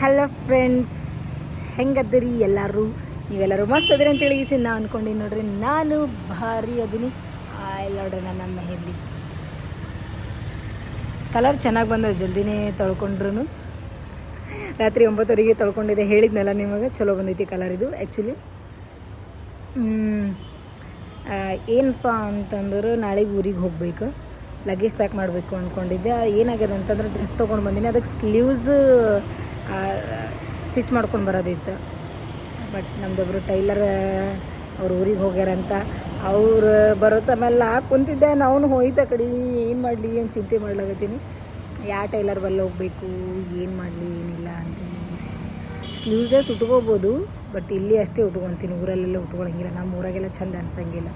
Hello friends ಹೆಂಗದ್ದೀರಿ ಎಲ್ಲರೂ? ನೀವೆಲ್ಲರೂ ಮಸ್ತ್ ಅದಿರಿ ಅಂತೇಳಿ ಈಸಿ ನಾ ಅಂದ್ಕೊಂಡೀನಿ ನೋಡ್ರಿ. ನಾನು ಭಾರಿ ಅದೀನಿ. ಆಯ್ಲ್ ನೋಡ್ರಿ ನನ್ನ ಮೆಹಂದಿ ಕಲರ್ ಚೆನ್ನಾಗಿ ಬಂದ ಜಲ್ದಿನೇ ತೊಳ್ಕೊಂಡ್ರು ರಾತ್ರಿ ಒಂಬತ್ತುವರೆಗೆ ತೊಳ್ಕೊಂಡಿದ್ದೆ, ಹೇಳಿದ್ನಲ್ಲ ನಿಮಗೆ? ಚಲೋ ಬಂದೈತಿ ಕಲರ್ ಇದು ಆ್ಯಕ್ಚುಲಿ ಏನಪ್ಪ ಅಂತಂದ್ರೆ, ನಾಳೆಗೆ ಊರಿಗೆ ಹೋಗಬೇಕು. ಲಗೇಜ್ ಪ್ಯಾಕ್ ಮಾಡಬೇಕು ಅಂದ್ಕೊಂಡಿದ್ದೆ ಏನಾಗ್ಯದ ಅಂತಂದ್ರೆ ಡ್ರೆಸ್ ತೊಗೊಂಡು ಬಂದೀನಿ. ಅದಕ್ಕೆ ಸ್ಲೀವ್ಸ್ ಸ್ಟಿಚ್ ಮಾಡ್ಕೊಂಡು ಬರೋದಿತ್ತು. ಬಟ್ ನಮ್ಮದೊಬ್ಬರು ಟೈಲರ್, ಅವ್ರು ಊರಿಗೆ ಹೋಗ್ಯಾರಂತ ಅವ್ರು ಬರೋ ಸಮಯ ಕುಂತಿದ್ದೆ. ನಾವು ಹೋಯ್ತ ಕಡೆ, ಏನು ಮಾಡಲಿ, ಏನು ಚಿಂತೆ ಮಾಡ್ಲಾಗತ್ತೀನಿ ಯಾವ ಟೈಲರ್ ಬಲ್ಲಿ ಹೋಗಬೇಕು, ಏನು ಮಾಡಲಿ, ಏನಿಲ್ಲ ಅಂತ ಸ್ಲೀವ್ಸ್ದೇ ಉಟ್ಕೋಬೋದು ಬಟ್ ಇಲ್ಲಿ ಅಷ್ಟೇ ಉಟ್ಕೊತೀನಿ. ಊರಲ್ಲೆಲ್ಲ ಉಟ್ಕೊಳಂಗಿಲ್ಲ. ನಮ್ಮ ಊರಾಗೆಲ್ಲ ಚಂದ ಅನ್ಸಂಗಿಲ್ಲ.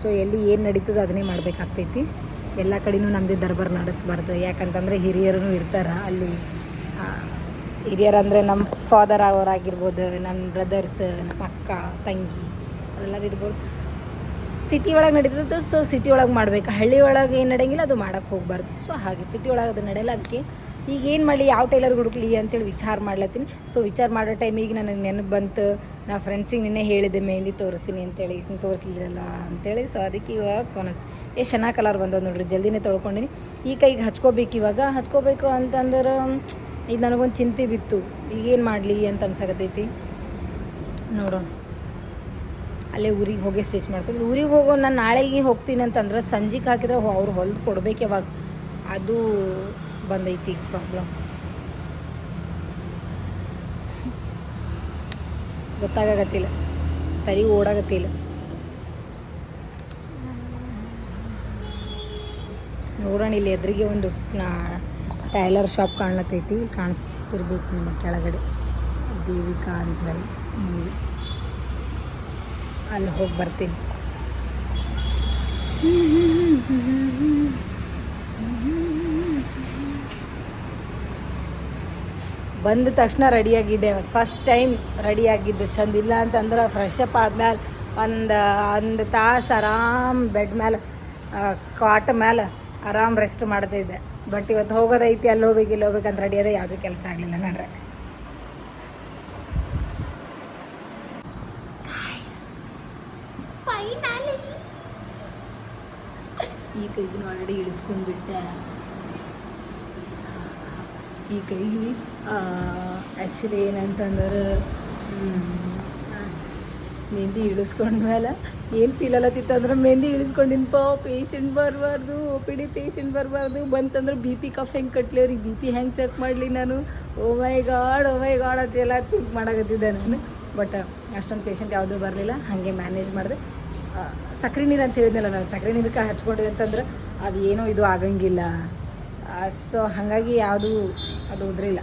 ಸೊ ಎಲ್ಲಿ ಏನು ನಡೀತದೆ ಅದನ್ನೇ ಮಾಡಬೇಕಾಗ್ತೈತಿ. ಎಲ್ಲ ಕಡೆನೂ ನಮ್ಮದೇ ದರ್ಬಾರ್ ನಡೆಸ್ಬಾರ್ದು. ಯಾಕಂತಂದರೆ ಹಿರಿಯರೂ ಇರ್ತಾರೆ ಅಲ್ಲಿ. ಹಿರಿಯರು ಅಂದರೆ ನಮ್ಮ ಫಾದರ್ ಅವರಾಗಿರ್ಬೋದು ನನ್ನ ಬ್ರದರ್ಸ್ ನಮ್ಮ ಅಕ್ಕ, ತಂಗಿ, ಅವರೆಲ್ಲರೂ ಇರ್ಬೋದು. ಸಿಟಿ ಒಳಗೆ ನಡೀತದೆ ಸೊ ಸಿಟಿ ಒಳಗೆ ಮಾಡಬೇಕು. ಹಳ್ಳಿ ಒಳಗೆ ಏನು ನಡೆಯಂಗಿಲ್ಲ, ಅದು ಮಾಡೋಕ್ಕೆ ಹೋಗ್ಬಾರ್ದು. ಸೊ ಹಾಗೆ ಸಿಟಿ ಒಳಗೆ ಅದು ನಡೆಯಲ್ಲ, ಅದಕ್ಕೆ ಈಗ ಏನು ಮಾಡಲಿ, ಯಾವ ಟೈಲರ್ ಹುಡುಕ್ಲಿ ಅಂತೇಳಿ ವಿಚಾರ ಮಾಡ್ಲತ್ತೀನಿ. ಸೊ ವಿಚಾರ ಮಾಡೋ ಟೈಮಿಗೆ ನನಗೆ ನೆನಪು ಬಂತು. ನಾ ಫ್ರೆಂಡ್ಸಿಗೆ ನಿನ್ನೆ ಹೇಳಿದೆ ಮೆಹಂದಿ ತೋರಿಸ್ತೀನಿ ಅಂತೇಳಿ. ಇಸ್ನ ತೋರಿಸ್ಲಿಲ್ಲ ಅಂತೇಳಿ. ಸೊ ಅದಕ್ಕೆ ಇವಾಗ ಫೋನ್ ಎಷ್ಟು ಚೆನ್ನಾಗಿ ಕಲರ್ ಬಂದದ ನೋಡ್ರಿ, ಜಲ್ದಿನೇ ತೊಳ್ಕೊಂಡಿನಿ. ಈ ಕೈಗೆ ಹಚ್ಕೋಬೇಕು ಇವಾಗ. ಹಚ್ಕೋಬೇಕು ಅಂತಂದ್ರೆ ಇದು ನನಗೊಂದು ಚಿಂತೆ ಬಿತ್ತು. ಈಗೇನು ಮಾಡಲಿ ಅಂತ ಅನ್ಸಕತ್ತೈತಿ ನೋಡೋಣ. ಅಲ್ಲೇ ಊರಿಗೆ ಹೋಗಿ ಸ್ಟಿಚ್ ಮಾಡ್ಕೊಂಡು, ಊರಿಗೆ ಹೋಗೋ ನಾನು ನಾಳೆಗೆ ಹೋಗ್ತೀನಿ ಅಂತಂದ್ರೆ ಸಂಜೆಗೆ ಹಾಕಿದ್ರೆ ಅವ್ರು ಹೊಲ್ದು ಕೊಡ್ಬೇಕು ಯಾವಾಗ? ಅದು ಬಂದೈತಿ ಪ್ರಾಬ್ಲಮ್ ಗೊತ್ತಾಗತ್ತಿಲ್ಲ ತರಿ ಓಡಾಗತ್ತಿಲ್ಲ. ನೋಡೋಣ, ಇಲ್ಲಿ ಎದುರಿಗೆ ಒಂದು ಟೈಲರ್ ಶಾಪ್ ಕಾಣ್ಲತ್ತೈತಿ ಕಾಣಿಸ್ತಿರ್ಬೇಕು ನಿಮ್ಮ ಕೆಳಗಡೆ. ದೇವಿಕಾ ಅಂತ ಹೇಳಿ ನೀವು. ಅಲ್ಲಿ ಹೋಗಿ ಬರ್ತೀನಿ. ಬಂದ ತಕ್ಷಣ ರೆಡಿಯಾಗಿದ್ದೆ ಫಸ್ಟ್ ಟೈಮ್ ರೆಡಿಯಾಗಿದ್ದು. ಚಂದ ಇಲ್ಲ ಅಂತಂದ್ರೆ ಫ್ರೆಶ್ ಅಪ್ ಆದ್ಮೇಲೆ ಒಂದು ಒಂದು ತಾಸು ಆರಾಮ್ ಬೆಡ್ ಮೇಲೆ ಕ್ವಾಟ್ ಮೇಲೆ ಆರಾಮ್ ರೆಸ್ಟ್ ಮಾಡ್ತಿದ್ದೆ ಬಟ್ ಇವತ್ತು ಹೋಗೋದೈತಿ, ಅಲ್ಲಿ ಹೋಗ್ಬೇಕು, ಇಲ್ಲಿ ಹೋಗ್ಬೇಕಂತ ರೆಡಿ ಅದೇ ಯಾವುದೂ ಕೆಲಸ ಆಗಲಿಲ್ಲ ನಡ್ರೆ. ಈ ಕೈಗೂ ಆಲ್ರೆಡಿ ಇಳಿಸ್ಕೊಂಡ್ಬಿಟ್ಟೆ ಈ ಕೈಗೆ ಆ್ಯಕ್ಚುಲಿ ಏನಂತಂದ್ರೆ ಮೆಹಂದಿ ಇಳಿಸ್ಕೊಂಡ್ಮೇಲೆ ಏನು ಫೀಲ್ ಅಲ್ಲತ್ತಿತ್ತು ಅಂದ್ರೆ ಮೆಹಂದಿ ಇಳಿಸ್ಕೊಂಡಿನಪ್ಪ ಪೇಷಂಟ್ ಬರಬಾರ್ದು, ಒ ಪಿ ಡಿ ಪೇಷಂಟ್ ಬರಬಾರ್ದು. ಬಂತಂದ್ರೆ ಬಿ ಪಿ ಕಫ್ ಹೆಂಗೆ ಕಟ್ಲಿ ಅವ್ರಿಗೆ? ಬಿ ಪಿ ಹೆಂಗೆ ಚೆಕ್ ಮಾಡಲಿ ನಾನು? Oh my god oh my god ಅಂತೆಲ್ಲ ಥಿಂಕ್ ಮಾಡಕತ್ತಿದ್ದೆ ನಾನು. ಬಟ್ ಅಷ್ಟೊಂದು ಪೇಷಂಟ್ ಯಾವುದೂ ಬರಲಿಲ್ಲ. ಹಾಗೆ ಮ್ಯಾನೇಜ್ ಮಾಡಿದೆ. ಸಕ್ರೆ ನೀರು ಅಂತ ಹೇಳಿದ್ನಲ್ಲ ನಾನು, ಸಕ್ರೆ ನೀರಕ್ಕೆ ಹಚ್ಕೊಂಡ್ವಿ ಅಂತಂದ್ರೆ ಅದು ಏನೋ ಇದು ಆಗಂಗಿಲ್ಲ. ಸೊ ಹಾಗಾಗಿ ಯಾವುದು ಅದು ಉದ್ರಿಲ್ಲ.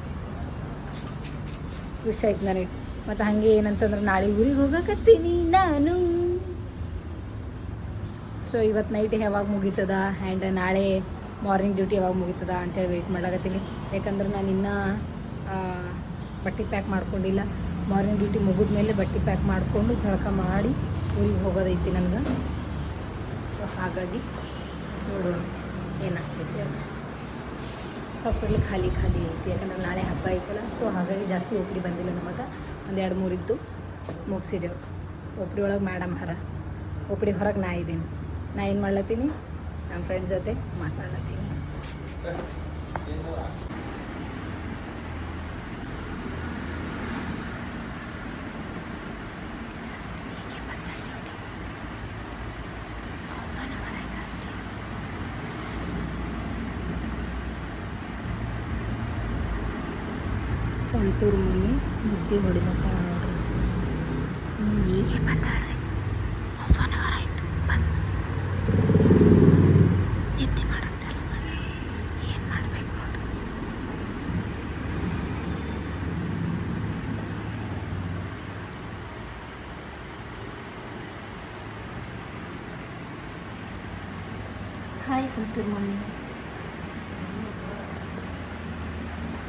ಖುಷಿ ಆಯ್ತು ನನಗೆ. ಮತ್ತು ಹಾಗೆ ಏನಂತಂದ್ರೆ ನಾಳೆ ಊರಿಗೆ ಹೋಗಕತ್ತೀನಿ ನಾನು. ಸೊ ಇವತ್ತು ನೈಟ್ ಯಾವಾಗ ಮುಗೀತದ ಆ್ಯಂಡ್ ನಾಳೆ ಮಾರ್ನಿಂಗ್ ಡ್ಯೂಟಿ ಯಾವಾಗ ಮುಗೀತದ ಅಂತೇಳಿ ವೆಯ್ಟ್ ಮಾಡಕತ್ತೀನಿ. ಯಾಕಂದ್ರೆ ನಾನು ಇನ್ನೂ ಬಟ್ಟೆ ಪ್ಯಾಕ್ ಮಾಡ್ಕೊಂಡಿಲ್ಲ. ಮಾರ್ನಿಂಗ್ ಡ್ಯೂಟಿ ಮುಗಿದ ಮೇಲೆ ಬಟ್ಟೆ ಪ್ಯಾಕ್ ಮಾಡಿಕೊಂಡು ಜಳಕ ಮಾಡಿ ಊರಿಗೆ ಹೋಗೋದೈತಿ ನನಗೆ. ಸೊ ಹಾಗಾಗಿ ನೋಡೋಣ ಏನಾಗ್ತೈತಿ ಅಂತ. ಹಾಸ್ಪಿಟ್ಲ್ ಖಾಲಿ ಖಾಲಿ ಐತಿ, ಯಾಕಂದ್ರೆ ನಾಳೆ ಹಬ್ಬ ಐತಲ್ಲ. ಸೊ ಹಾಗಾಗಿ ಜಾಸ್ತಿ ಓಪಡಿ ಬಂದಿಲ್ಲ ನಮಗೆ ಒಂದು ಎರಡು ಮೂರು ಇದ್ದು ಮುಗಿಸಿದೆವು. ಒಪ್ಪಡಿ ಒಳಗೆ ಮೇಡಮ್ ಹರ. ಒಪ್ಪಡಿ ಹೊರಗೆ ನಾ ಇದ್ದೀನಿ. ನಾ ಏನು ಮಾಡ್ಲತ್ತೀನಿ? ನಮ್ಮ ಫ್ರೆಂಡ್ ಜೊತೆ ಮಾತಾಡ್ಲತ್ತೀನಿ ಜಸ್ಟ್ ಹೀಗೆ ಬಂದ ಡ್ಯೂಟಿ ಹಾಫ್ ಆನ್ ಅವರ್ ಆಯ್ತು ಅಷ್ಟೇ ಸಂತೂರು ಮಮ್ಮಿ ಮುದ್ದೆ ಹೊಡಿಲತ್ತಾಳ ನೋಡ್ರಿ. ಹೀಗೆ ಬಂದಾಳ್ರಿ. ಹಾಫ್ ಆನ್ ಅವರ್ ಆಯಿತು, ಬಂದು. ನಿದ್ದೆ ಮಾಡೋಕೆ ಚಾಲು ಮಾಡ ಏನು ಮಾಡಬೇಕು ನೋಡ್ರಿ. Hi Santoor mummy.